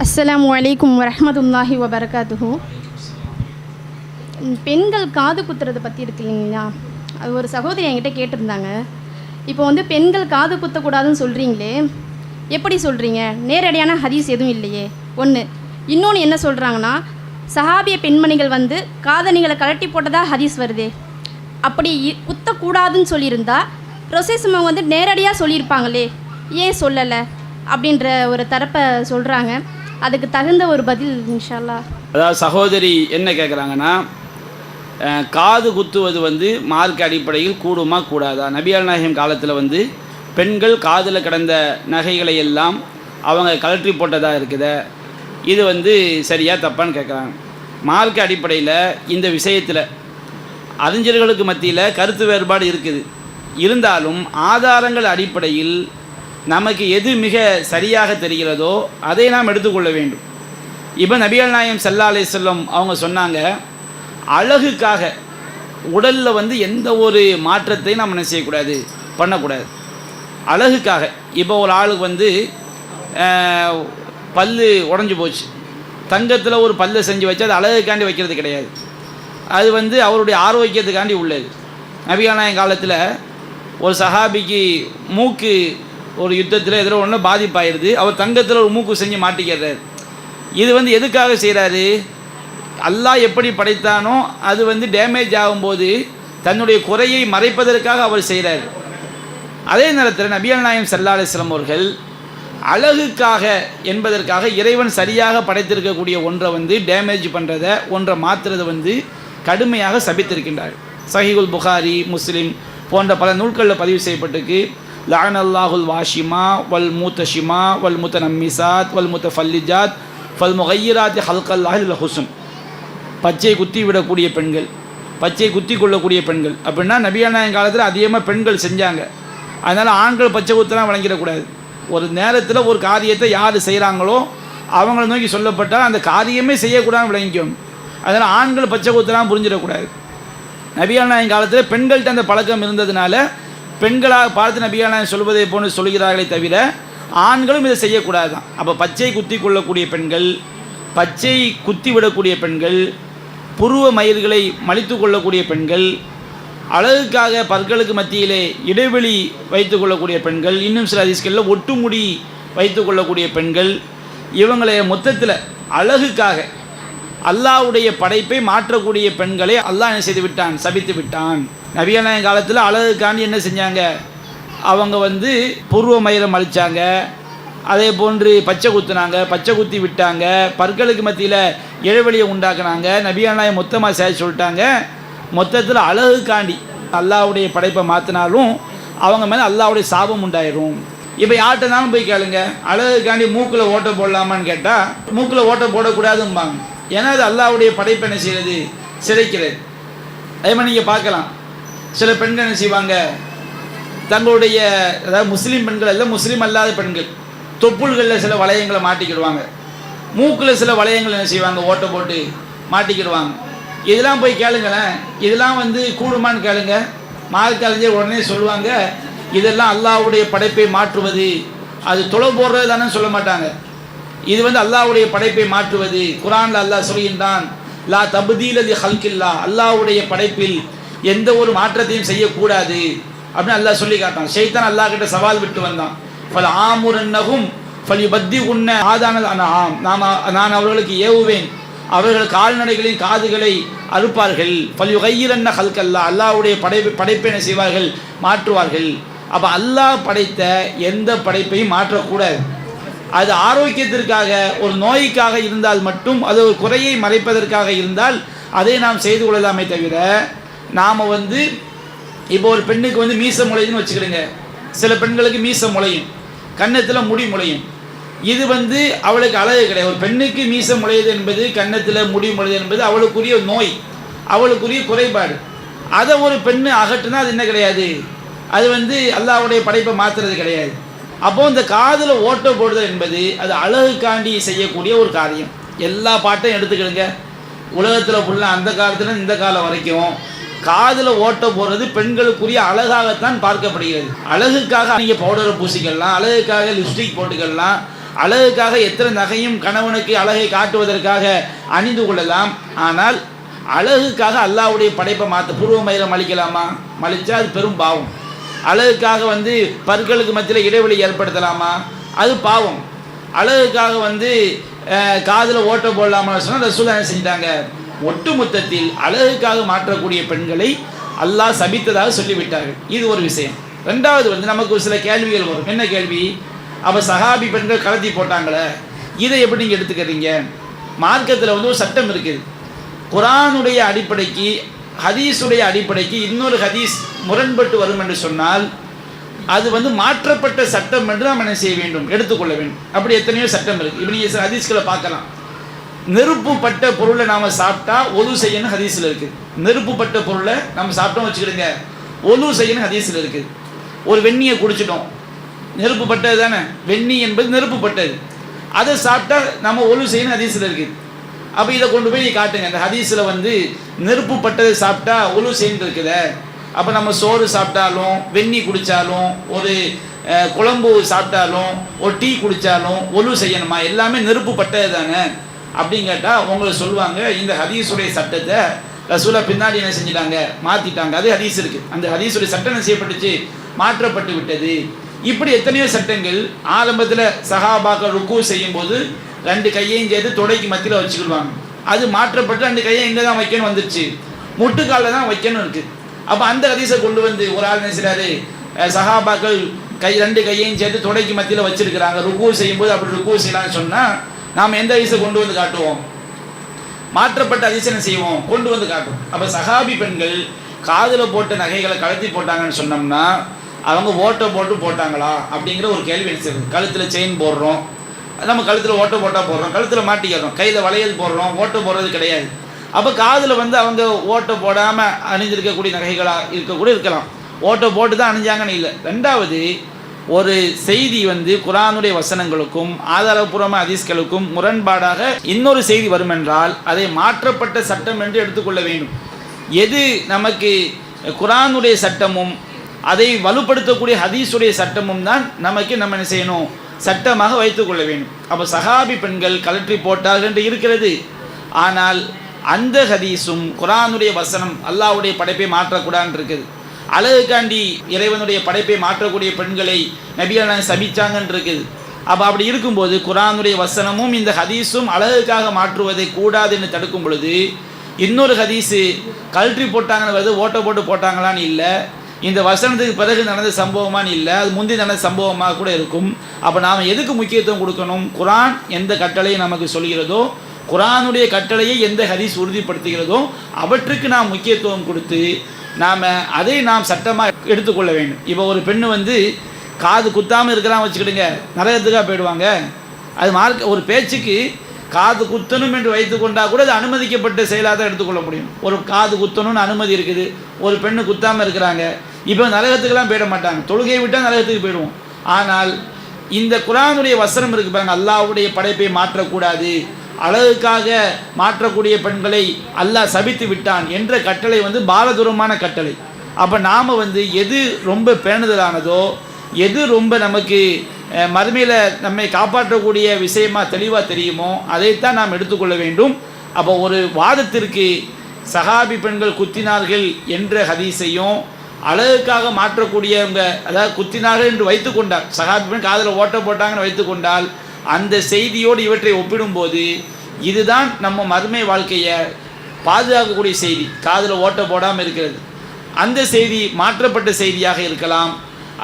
அஸ்ஸலாமு வலைக்கம் வரமத்துல்லாஹி வபரகாத்துஹூ. பெண்கள் காது குத்துறதை பற்றி இருக்கு இல்லைங்களா? அது ஒரு சகோதரி என்கிட்ட கேட்டிருந்தாங்க. இப்போ வந்து பெண்கள் காது குத்தக்கூடாதுன்னு சொல்கிறீங்களே எப்படி சொல்கிறீங்க நேரடியான ஹதீஸ் எதுவும் இல்லையே. ஒன்று இன்னொன்று என்ன சொல்கிறாங்கன்னா சஹாபிய பெண்மணிகள் வந்து காதணிகளை கழட்டி போட்டதா ஹதீஸ் வருதே. அப்படி இ- குத்தக்கூடாதுன்னு சொல்லியிருந்தா அவங்க வந்து நேரடியாக சொல்லியிருப்பாங்களே. ஏன் சொல்லலை? அப்படின்ற ஒரு தரப்பை சொல்கிறாங்க அதுக்கு தகுந்த ஒரு பதில் இன்ஷால்லா. அதாவது சகோதரி என்ன கேட்குறாங்கன்னா காது குத்துவது வந்து மார்க் அடிப்படையில் கூடுமா கூடாதா? நபியால் நாயகம் காலத்தில் வந்து பெண்கள் காதில் கிடந்த நகைகளை எல்லாம் அவங்க கழற்றி போட்டதாக இருக்குத. இது வந்து சரியாக தப்பான்னு கேட்குறாங்க மார்க் அடிப்படையில் இந்த விஷயத்தில் அறிஞர்களுக்கு மத்தியில் கருத்து வேறுபாடு இருக்குது. இருந்தாலும் ஆதாரங்கள் அடிப்படையில் நமக்கு எது மிக சரியாக தெரிகிறதோ அதை நாம் எடுத்துக்கொள்ள வேண்டும். இப்போ நபிகள் நாயம் சல்லா செல்லும் செல்லம் அவங்க சொன்னாங்க அழகுக்காக உடலில் வந்து எந்த ஒரு மாற்றத்தையும் நம்ம என்ன செய்யக்கூடாது? பண்ணக்கூடாது. அழகுக்காக. இப்போ ஒரு ஆளுக்கு வந்து பல் பல்லு உடஞ்சி போச்சு. தங்கத்தில் ஒரு பல்லு செஞ்சு வச்சு அது அழகுக்காண்டி வைக்கிறது கிடையாது. அது வந்து அவருடைய ஆரோக்கியத்துக்காண்டி உள்ளது. நபிகாநாயகம் காலத்தில் ஒரு சஹாபிக்கு மூக்கு ஒரு யுத்தத்தில் எதிரோ ஒன்று பாதிப்பாயிருது. அவர் தங்கத்தில் ஒரு மூக்கு செஞ்சு மாட்டிக்கிறார். இது வந்து எதுக்காக செய்கிறாரு அல்லாஹ் எப்படி படைத்தானோ அது வந்து டேமேஜ் ஆகும்போது தன்னுடைய குறையை மறைப்பதற்காக அவர் செய்கிறார் அதே நேரத்தில் நபியல் நாயம் சல்லா அலிஸ்லாம் அவர்கள் அழகுக்காக என்பதற்காக இறைவன் சரியாக படைத்திருக்கக்கூடிய ஒன்றை வந்து டேமேஜ் பண்ணுறத ஒன்றை மாற்றுறதை வந்து கடுமையாக சபித்திருக்கின்றார் சஹிகுல் புகாரி முஸ்லீம் போன்ற பல நூல்களில் பதிவு செய்யப்பட்டிருக்கு. லான் அல்லாஹுல் வாஷிமா வல் மூத்தஷிமா வல் முத்த நம்மிசாத் வல் முத்த ஃபல்லிஜாத் ஃபல் முகையிராத் ஹல்கல்லாஹில் ஹுசுன் பச்சை குத்தி விடக்கூடிய பெண்கள் பச்சை குத்தி கொள்ளக்கூடிய பெண்கள். அப்படின்னா நபியானாயன் காலத்தில் அதிகமாக பெண்கள் செஞ்சாங்க. அதனால் ஆண்கள் பச்சை குத்தெல்லாம் வழங்கிடக்கூடாது. ஒரு நேரத்தில் ஒரு காரியத்தை யார் செய்கிறாங்களோ அவங்கள நோக்கி சொல்லப்பட்டால் அந்த காரியமே செய்யக்கூடாதுன்னு விளங்கிக்கணும் அதனால் ஆண்கள் பச்சை குத்தலாம் புரிஞ்சிடக்கூடாது. நபியானாயன் நாயன் காலத்தில் பெண்கள்கிட்ட அந்த பழக்கம் இருந்ததுனால பெண்களாக பார்த்து நபியான சொல்வதை போன்று சொல்கிறார்களே தவிர ஆண்களும் இதை செய்யக்கூடாது தான் அப்போ பச்சை குத்தி கொள்ளக்கூடிய பெண்கள் பச்சை குத்தி விடக்கூடிய பெண்கள் புருவ மயிர்களை மலித்து கொள்ளக்கூடிய பெண்கள் அழகுக்காக பற்களுக்கு மத்தியிலே இடைவெளி வைத்து கொள்ளக்கூடிய பெண்கள் இன்னும் சில அதிஸ்களில் ஒட்டுமுடி வைத்து கொள்ளக்கூடிய பெண்கள் இவங்களை மொத்தத்தில் அழகுக்காக அல்லாஹ்வுடைய படைப்பை மாற்றக்கூடிய பெண்களை அல்லாஹ் என்ன செய்து விட்டான்? சபித்து விட்டான். நபியான காலத்தில் அழகுக்காண்டி என்ன செஞ்சாங்க? அவங்க வந்து பூர்வ மயிலம் அழித்தாங்க அதே போன்று பச்சை குத்துனாங்க. பச்சை குத்தி விட்டாங்க. பற்களுக்கு மத்தியில் இழவெளியை உண்டாக்குனாங்க. நபியானாயம் மொத்தமாக சேர்த்து சொல்லிட்டாங்க. மொத்தத்தில் அழகுக்காண்டி அல்லாஹ்வுடைய படைப்பை மாற்றினாலும் அவங்க மேலே அல்லாவுடைய சாபம் உண்டாயிரும். இப்போ யார்கிட்டனாலும் போய் கேளுங்க. அழகுக்காண்டி மூக்கில் ஓட்டை போடலாமான்னு கேட்டால் மூக்கில் ஓட்டை போடக்கூடாதும்பாங்க. ஏன்னா அது அல்லாஹ்வுடைய படைப்பு என்ன செய்கிறது சிதைக்கிறது. அதே மாதிரி நீங்கள் பார்க்கலாம். சில பெண்கள் என்ன செய்வாங்க? தங்களுடைய அதாவது முஸ்லீம் பெண்கள் அல்ல முஸ்லீம் அல்லாத பெண்கள் தொப்புள்களில் சில வளையங்களை மாட்டிக்கிடுவாங்க. மூக்கில் சில வளையங்கள் என்ன செய்வாங்க? ஓட்டை போட்டு மாட்டிக்கிடுவாங்க. இதெல்லாம் போய் கேளுங்களேன். இதெல்லாம் வந்து கூடுமான்னு கேளுங்க. மார்க்கலைஞர் உடனே சொல்லுவாங்க இதெல்லாம் அல்லாஹ்வுடைய படைப்பை மாற்றுவது. அது தொலை போடுறது தானே சொல்ல மாட்டாங்க. இது வந்து அல்லாவுடைய படைப்பை மாற்றுவது. குரான்ல அல்லாஹ் சொல்கின்றான் லா தபுதீல் அது ஹல்கில்லா அல்லாஹ்வுடைய படைப்பில் எந்த ஒரு மாற்றத்தையும் செய்யக்கூடாது அப்படின்னு அல்லாஹ் சொல்லி காட்டான் ஷைத்தான் அல்லாஹ் கிட்ட சவால் விட்டு வந்தான். பல ஆமுரன்னகும் பலி பத்தி உன்ன ஆதான ஆம் நாம் நான் அவர்களுக்கு ஏவுவேன். அவர்கள் கால்நடைகளின் காதுகளை அறுப்பார்கள். ஃபல் யுகையிரன்ன ஹல்கல்லா அல்லாவுடைய படைப்பு படைப்பை என்ன செய்வார்கள்? மாற்றுவார்கள். அப்போ அல்லாஹ் படைத்த எந்த படைப்பையும் மாற்றக்கூடாது. அது ஆரோக்கியத்திற்காக ஒரு நோய்க்காக இருந்தால் மட்டும் அது ஒரு குறையை மறைப்பதற்காக இருந்தால் அதை நாம் செய்து கொள்ளலாமே தவிர நாம் வந்து இப்போ ஒரு பெண்ணுக்கு வந்து மீச முளையுதுன்னு வச்சுக்கிடுங்க சில பெண்களுக்கு மீச முளையும். கன்னத்தில் முடி முளையும். இது வந்து அவளுக்கு அழகு கிடையாது. ஒரு பெண்ணுக்கு மீச முளையுது என்பது கன்னத்தில் முடி முளையுது என்பது அவளுக்குரிய நோய். அவளுக்குரிய குறைபாடு. அதை ஒரு பெண்ணு அகற்றுனா அது என்ன கிடையாது? அது வந்து அல்லாவுடைய படைப்பை மாற்றுறது கிடையாது. அப்போ இந்த காதில் ஓட்டை போடுதல் என்பது அது அழகுக்காண்டி செய்யக்கூடிய ஒரு காரியம். எல்லா பாட்டையும் எடுத்துக்கிடுங்க. உலகத்தில் ஃபுல்லாக அந்த காலத்துல இந்த காலம் வரைக்கும் காதில் ஓட்ட போடுறது பெண்களுக்குரிய அழகாகத்தான் பார்க்கப்படுகிறது. அழகுக்காக நீங்கள் பவுடரை பூசிக்கலாம் அழகுக்காக லிப்ஸ்டிக் போட்டுக்கலாம் அழகுக்காக எத்தனை நகையும் கணவனுக்கு அழகை காட்டுவதற்காக அணிந்து கொள்ளலாம். ஆனால் அழகுக்காக அல்லாஹ்வுடைய படைப்பை மாற்ற பூர்வ மயிலம் அழிக்கலாமா மலிச்சா அது பெரும் பாவம். அழகுக்காக வந்து பற்களுக்கு மத்தியில் இடைவெளி ஏற்படுத்தலாமா? அது பாவம். அழகுக்காக வந்து காதில் ஓட்ட போடலாமா சொன்னால் ரசூலா என்ன செஞ்சிட்டாங்க? ஒட்டுமொத்தத்தில் அழகுக்காக மாற்றக்கூடிய பெண்களை அல்லாஹ் சபித்ததாக சொல்லிவிட்டார்கள். இது ஒரு விஷயம். ரெண்டாவது வந்து நமக்கு ஒரு சில கேள்விகள் வரும். என்ன கேள்வி? அப்போ சஹாபி பெண்கள் கலத்தி போட்டாங்களே இதை எப்படி நீங்கள் எடுத்துக்கிறீங்க? மார்க்கத்தில் வந்து ஒரு சட்டம் இருக்குது. குரானுடைய அடிப்படைக்கு ஹதீஸுடைய அடிப்படைக்கு இன்னொரு ஹதீஸ் முரண்பட்டு வரும் என்று சொன்னால் அது வந்து மாற்றப்பட்ட சட்டம் என்று நாம் என்ன செய்ய வேண்டும்? எடுத்துக்கொள்ள வேண்டும். அப்படி எத்தனையோ சட்டம் இருக்குது இப்போ நீங்கள் ஹதீஸ்களை பார்க்கலாம். நெருப்புப்பட்ட பொருளை நாம் சாப்பிட்டா ஒலு செய்யணும் ஹதீஸில் இருக்குது நெருப்புப்பட்ட பொருளை நம்ம சாப்பிட்டோம் வச்சுக்கிடுங்க. ஒலு செய்யணும் ஹதீஸில் இருக்குது ஒரு வெந்நியை குடிச்சிட்டோம். நெருப்புப்பட்டது தானே? வெந்நி என்பது நெருப்புப்பட்டது அதை சாப்பிட்டா நம்ம ஒழு செய்யணும் ஹதீஸில் இருக்குது அப்போ இதை கொண்டு போய் நீ காட்டுங்க. இந்த ஹதீஸில் வந்து நெருப்பு பட்டது சாப்பிட்டா ஒழு சேர்ந்து இருக்குத அப்போ நம்ம சோறு சாப்பிட்டாலும் வெந்நி குடித்தாலும் ஒரு குழம்பு சாப்பிட்டாலும் ஒரு டீ குடித்தாலும் ஒழு செய்யணுமா? எல்லாமே நெருப்பு பட்டது தானே அப்படின்னு கேட்டால் உங்களை சொல்லுவாங்க இந்த ஹதீஸுடைய சட்டத்தை ரசூலா பின்னாடி என்ன செஞ்சிட்டாங்க? மாற்றிட்டாங்க அது ஹதீஸ் இருக்குது அந்த ஹதீஸுடைய சட்டம் என்ன செய்யப்பட்டுச்சு? மாற்றப்பட்டு விட்டது. இப்படி எத்தனையோ சட்டங்கள் ஆரம்பத்தில் சகாபாக்கள் ருக்கு செய்யும்போது ரெண்டு கையையும் சேர்த்து தொடைக்கு மத்தியில் வச்சுக்கிடுவாங்க. அது மாற்றப்பட்டு ரெண்டு கையை இங்கே தான் வைக்கணும் வந்துருச்சு. முட்டுக்காலில் தான் வைக்கணும் இருக்குது அப்போ அந்த ஹதீஸை கொண்டு வந்து ஒரு ஆள் என்ன செய்றாரு? சகாபாக்கள் கை ரெண்டு கையையும் சேர்த்து தொடைக்கு மத்தியில் வச்சிருக்கிறாங்க. ருக்கு செய்யும்போது அப்படி ருக்கு செய்யலாம்னு சொன்னால் நாம் எந்த ஹதீஸை கொண்டு வந்து காட்டுவோம்? மாற்றப்பட்ட அதிசயம் செய்வோம்? கொண்டு வந்து காட்டும் அப்போ சகாபி பெண்கள் காதில் போட்ட நகைகளை கலத்தி போட்டாங்கன்னு சொன்னோம்னா அவங்க ஓட்டை போட்டு போட்டாங்களா அப்படிங்கிற ஒரு கேள்வி எழுச்சிருக்கு கழுத்தில் செயின் போடுறோம். நம்ம கழுத்தில் ஓட்டை போட்டால் போடுறோம். கழுத்தில் மாட்டிக்கிறோம். கையில் வளையல் போடுறோம். ஓட்டை போடுறது கிடையாது. அப்போ காதில் வந்து அவங்க ஓட்டை போடாமல் அணிஞ்சிருக்கக்கூடிய நகைகளாக இருக்கக்கூட இருக்கலாம். ஓட்டை போட்டு தான் அணிஞ்சாங்கன்னு இல்லை. ரெண்டாவது ஒரு செய்தி வந்து குரானுடைய வசனங்களுக்கும் ஆதாரபூர்வமான அதிஸ்களுக்கும் முரண்பாடாக இன்னொரு செய்தி வருமென்றால் அதை மாற்றப்பட்ட சட்டம் என்று எடுத்துக்கொள்ள வேண்டும். எது நமக்கு குரானுடைய சட்டமும் அதை வலுப்படுத்தக்கூடிய ஹதீஸுடைய சட்டமும் தான் நமக்கு நம்ம என்ன செய்யணும்? சட்டமாக வைத்துக்கொள்ள வேண்டும். அப்போ சஹாபி பெண்கள் கலற்றி போட்டார்கள் என்று இருக்கிறது. ஆனால் அந்த ஹதீஸும் குரானுடைய வசனம் அல்லாவுடைய படைப்பை மாற்றக்கூடாதுன்னு இருக்குது. அழகுக்காண்டி இறைவனுடைய படைப்பை மாற்றக்கூடிய பெண்களை நபிகள் சபிச்சாங்கன்னு இருக்குது. அப்போ அப்படி இருக்கும்போது குரானுடைய வசனமும் இந்த ஹதீஸும் அழகுக்காக மாற்றுவதை கூடாது என்று தடுக்கும் பொழுது இன்னொரு ஹதீஸு கழற்றி போட்டாங்கன்னு வருது ஓட்டை போட்டு போட்டாங்களான்னு இல்லை. இந்த வசனத்துக்கு பிறகு நடந்த சம்பவமானு இல்லை அது முந்தி நடந்த சம்பவமாக கூட இருக்கும். அப்போ நாம் எதுக்கு முக்கியத்துவம் கொடுக்கணும்? குரான் எந்த கட்டளையை நமக்கு சொல்கிறதோ குரானுடைய கட்டளையை எந்த ஹரிஸ் உறுதிப்படுத்துகிறதோ அவற்றுக்கு நாம் முக்கியத்துவம் கொடுத்து நாம் அதை நாம் சட்டமாக எடுத்துக்கொள்ள வேண்டும். இப்போ ஒரு பெண்ணு வந்து காது குத்தாமல் இருக்கலாம் வச்சுக்கிடுங்க. நரகத்துக்காக போயிடுவாங்க. அது மார்க் ஒரு பேச்சுக்கு காது குத்தணும் என்று வைத்துக்கொண்டா கூட அது அனுமதிக்கப்பட்ட செயலாக தான் எடுத்துக்கொள்ள முடியும். ஒரு காது குத்தணும்னு அனுமதி இருக்குது. ஒரு பெண்ணு குத்தாமல் இருக்கிறாங்க. இப்போ நரகத்துக்கெல்லாம் போயிட மாட்டாங்க. தொழுகையை விட்டால் நரகத்துக்கு போயிடுவோம். ஆனால் இந்த குரானுடைய வசனம் இருக்கு பாருங்க. அல்லாவுடைய படைப்பை மாற்றக்கூடாது. அழகுக்காக மாற்றக்கூடிய பெண்களை அல்லாஹ் சபித்து விட்டான் என்ற கட்டளை வந்து பாரதூரமான கட்டளை. அப்போ நாம் வந்து எது ரொம்ப பேணுதலானதோ எது ரொம்ப நமக்கு மறுமையில் நம்மை காப்பாற்றக்கூடிய விஷயமா தெளிவாக தெரியுமோ அதைத்தான் நாம் எடுத்துக்கொள்ள வேண்டும். அப்போ ஒரு வாதத்திற்கு சகாபி பெண்கள் குத்தினார்கள் என்ற ஹதீஸையும் அழகுக்காக மாற்றக்கூடியவங்க அதாவது குத்தினார்கள் என்று வைத்து கொண்டார் பெண் காதில் ஓட்ட போட்டாங்கன்னு வைத்துக்கொண்டால் அந்த செய்தியோடு இவற்றை ஒப்பிடும்போது இதுதான் நம்ம மறுமை வாழ்க்கையை பாதுகாக்கக்கூடிய செய்தி. காதில் ஓட்ட போடாமல் இருக்கிறது. அந்த செய்தி மாற்றப்பட்ட செய்தியாக இருக்கலாம்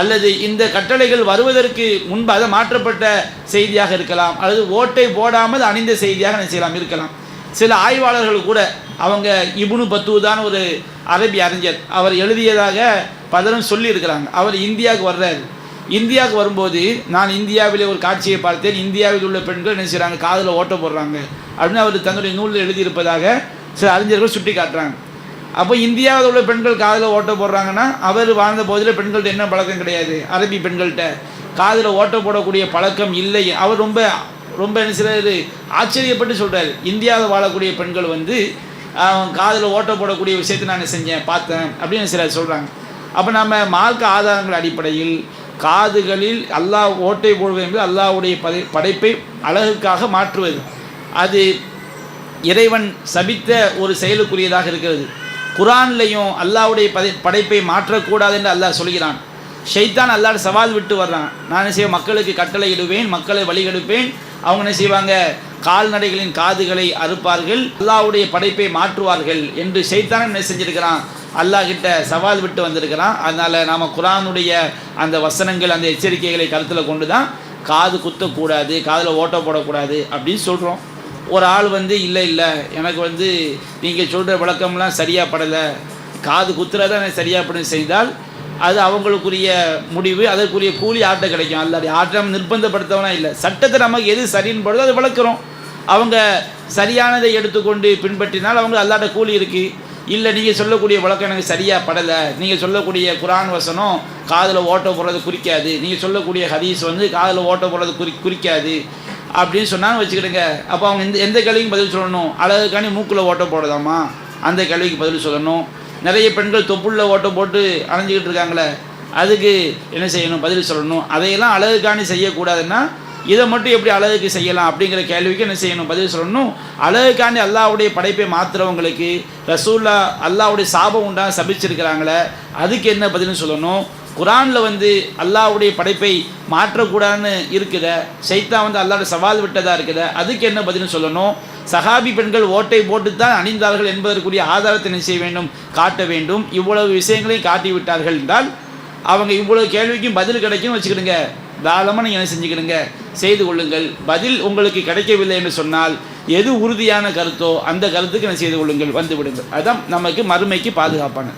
அல்லது இந்த கட்டளைகள் வருவதற்கு முன்பு அதை மாற்றப்பட்ட செய்தியாக இருக்கலாம் அல்லது ஓட்டை போடாமல் அணிந்த செய்தியாக என்ன இருக்கலாம். சில ஆய்வாளர்கள் கூட அவங்க இபுனு பத்துவதான ஒரு அரபி அறிஞர் அவர் எழுதியதாக பலரும் சொல்லியிருக்கிறாங்க. அவர் இந்தியாவுக்கு வர்றாரு. இந்தியாவுக்கு வரும்போது நான் இந்தியாவிலே ஒரு காட்சியை பார்த்தேன். இந்தியாவில் உள்ள பெண்கள் என்ன செய்கிறாங்க காதில் ஓட்ட போடுறாங்க. அப்படின்னு அவர் தன்னுடைய நூலில் எழுதியிருப்பதாக சில அறிஞர்கள் சுட்டி காட்டுறாங்க அப்போ இந்தியாவில் உள்ள பெண்கள் காதில் ஓட்ட போடுறாங்கன்னா அவர் வாழ்ந்த போதில் பெண்கள்ட்ட என்ன பழக்கம் கிடையாது? அரபி பெண்கள்கிட்ட காதில் ஓட்ட போடக்கூடிய பழக்கம் இல்லை. அவர் ரொம்ப ரொம்ப என்ன செய்றாரு? ஆச்சரியப்பட்டு சொல்கிறாரு இந்தியாவில் வாழக்கூடிய பெண்கள் வந்து காதில் ஓட்ட போடக்கூடிய விஷயத்தை நான் செஞ்சேன் பார்த்தேன் அப்படின்னு சிலர் சொல்கிறாங்க அப்போ நம்ம மார்க்க ஆதாரங்கள் அடிப்படையில் காதுகளில் அல்லாஹ் ஓட்டை போடுவது என்பது அல்லாவுடைய படை படைப்பை அழகுக்காக மாற்றுவது. அது இறைவன் சபித்த ஒரு செயலுக்குரியதாக இருக்கிறது. குரான்லையும் அல்லாவுடைய படை படைப்பை மாற்றக்கூடாது என்று அல்லாஹ் சொல்கிறான். ஷைத்தான் அல்லாஹ் சவால் விட்டு வர்றான். நான் செய்ய மக்களுக்கு கட்டளை இடுவேன் மக்களை வழிகெடுப்பேன் அவங்க என்ன செய்வாங்க? கால்நடைகளின் காதுகளை அறுப்பார்கள். அல்லாஹ்வுடைய படைப்பை மாற்றுவார்கள் என்று ஷைத்தான் என்ன செஞ்சிருக்கிறான்? அல்லாஹ் கிட்ட சவால் விட்டு வந்திருக்கிறான். அதனால் நாம் குரானுடைய அந்த வசனங்கள் அந்த எச்சரிக்கைகளை கருத்தில் கொண்டு தான் காது குத்தக்கூடாது காதில் ஓட்ட போடக்கூடாது அப்படின்னு சொல்கிறோம் ஒரு ஆள் வந்து இல்லை இல்லை எனக்கு வந்து நீங்கள் சொல்கிற விளக்கம்லாம் சரியாக படலை. காது குத்துறதான் சரியாக படம் செய்தால் அது அவங்களுக்குரிய முடிவு அதற்குரிய கூலி ஆட்டை கிடைக்கும். அல்லாடி ஆட்டம் நிர்பந்தப்படுத்தவனா இல்லை. சட்டத்தை நமக்கு எது சரின்னு போடுதோ அதை வளர்க்குறோம் அவங்க சரியானதை எடுத்துக்கொண்டு பின்பற்றினால் அவங்க அல்லாட்ட கூலி இருக்குது இல்லை நீங்கள் சொல்லக்கூடிய வழக்கம் எனக்கு சரியாக படலை. நீங்கள் சொல்லக்கூடிய குரான் வசனம் காதில் ஓட்ட போடுறது குறிக்காது. நீங்கள் சொல்லக்கூடிய ஹதீஸ் வந்து காதில் ஓட்ட போடுறது குறி குறிக்காது. அப்படின்னு சொன்னாலும் வச்சுக்கிடுங்க. அப்போ அவங்க எந்த எந்த கேள்விக்கும் பதில் சொல்லணும். அழகுக்காண்டி மூக்கில் ஓட்ட போடுதாமா அந்த கேள்விக்கு பதில் சொல்லணும். நிறைய பெண்கள் தொப்புள்ள ஓட்டம் போட்டு அணைஞ்சிக்கிட்டு இருக்காங்களே அதுக்கு என்ன செய்யணும் பதில் சொல்லணும். அதையெல்லாம் அழகுக்காணி செய்யக்கூடாதுன்னா இதை மட்டும் எப்படி அழகுக்கு செய்யலாம் அப்படிங்கிற கேள்விக்கு என்ன செய்யணும் பதில் சொல்லணும். அழகுக்காண்டி அல்லாவுடைய படைப்பை மாத்துறவங்களுக்கு ரசூல்லா அல்லாஹ்வுடைய சாபம் உண்டா சபிச்சிருக்கிறாங்களே அதுக்கு என்ன பதில்னு சொல்லணும். குரானில் வந்து அல்லாஹ்வுடைய படைப்பை மாற்றக்கூடாதுன்னு இருக்குத சைத்தா வந்து அல்லாவோட சவால் விட்டதாக இருக்குத அதுக்கு என்ன பதில்னு சொல்லணும். சஹாபி பெண்கள் ஓட்டை போட்டுத்தான் அணிந்தார்கள் என்பதற்குரிய ஆதாரத்தை என்ன செய்ய வேண்டும்? காட்ட வேண்டும். இவ்வளவு விஷயங்களையும் காட்டிவிட்டார்கள் என்றால் அவங்க இவ்வளவு கேள்விக்கும் பதில் கிடைக்கும்னு வச்சுக்கிடுங்க. தாராளமாக நீங்கள் என்ன செஞ்சுக்கிடுங்க. செய்து கொள்ளுங்கள். பதில் உங்களுக்கு கிடைக்கவில்லை என்று சொன்னால் எது உறுதியான கருத்தோ அந்த கருத்துக்கு என்ன செய்து கொள்ளுங்கள். வந்து விடுங்கள். அதுதான் நமக்கு மறுமைக்கு பாதுகாப்பான